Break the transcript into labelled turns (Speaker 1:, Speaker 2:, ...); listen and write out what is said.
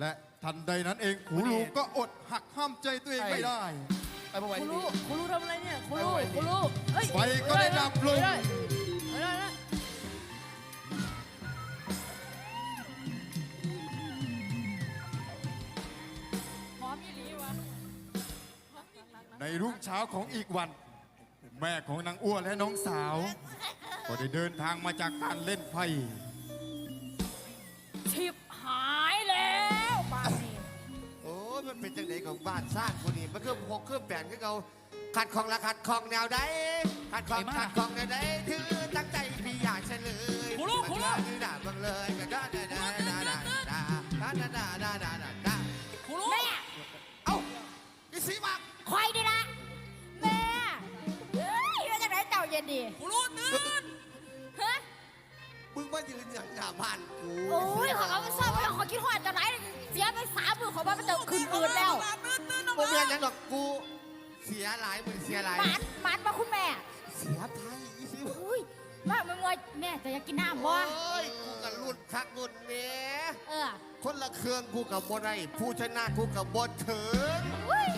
Speaker 1: และทันใดนั้นเองครูลูก็อดหักห้ามใจตัวเองไม่ได้
Speaker 2: ไปบ่ไหว
Speaker 3: คุณ
Speaker 2: ที่
Speaker 3: ลู
Speaker 2: นี่
Speaker 3: กคุณลูกทำอะไรเนี่ยคุณลูก
Speaker 2: ไปไว้
Speaker 3: คุณลูกเฮ้ย
Speaker 1: ไฟก็ได้ดับลง
Speaker 3: ไม่ได้ไม่ได้นะพร้อมยี่หลีวะ
Speaker 1: ในรุ่งเช้าของอีกวัน แม่ของนางอ้วนและน้องสาว ก็ได้เดินทางมาจากการเล่นไพ่
Speaker 3: ชิบ บ้าน
Speaker 4: สร้างคนนี้มันคือหกคือแปดคือเขาขัดของละขัดของแนวใดขัดของขัดของแนวใดถือตั้งใจพี่อยากเฉลย
Speaker 3: คุณลูกคุณลูก
Speaker 4: มันด่าบังเลยก็ด่าด่าด่าด่าด่าด่าด่าด่าด่าด่าด่าด่า
Speaker 3: คุณลูก
Speaker 5: แม่
Speaker 4: เอ้าอีสีมัก
Speaker 5: คอยดีละแม่เฮ้ยว่าจะไหนเจ้าเย็นดี
Speaker 3: คุณลูกตื่น
Speaker 5: ฮะ
Speaker 4: มึงมายืนอย่างหน้าบ้านกู
Speaker 5: โอ้ย สียไปสามหมื่นขอมาไปเติมคืนคืนแล้ว
Speaker 4: บ่แม่นหยังดอกกูเสียหลายมึงเสียหลาย
Speaker 5: หมานหมานมาคุณแม่
Speaker 4: เสียไทยอีสีมัก
Speaker 5: อุ้ยว่ามึงว่าแม่จะอยากกินน้ำ
Speaker 4: โอ้
Speaker 5: บ่
Speaker 4: ยกูกับรุ่นคักรุ่นแหม่
Speaker 5: เออ
Speaker 4: คนละเครื่องกูกับบ่ได้ผู้ชนะกูกับบ่ถึง
Speaker 5: อุ้ย
Speaker 4: บ่ได้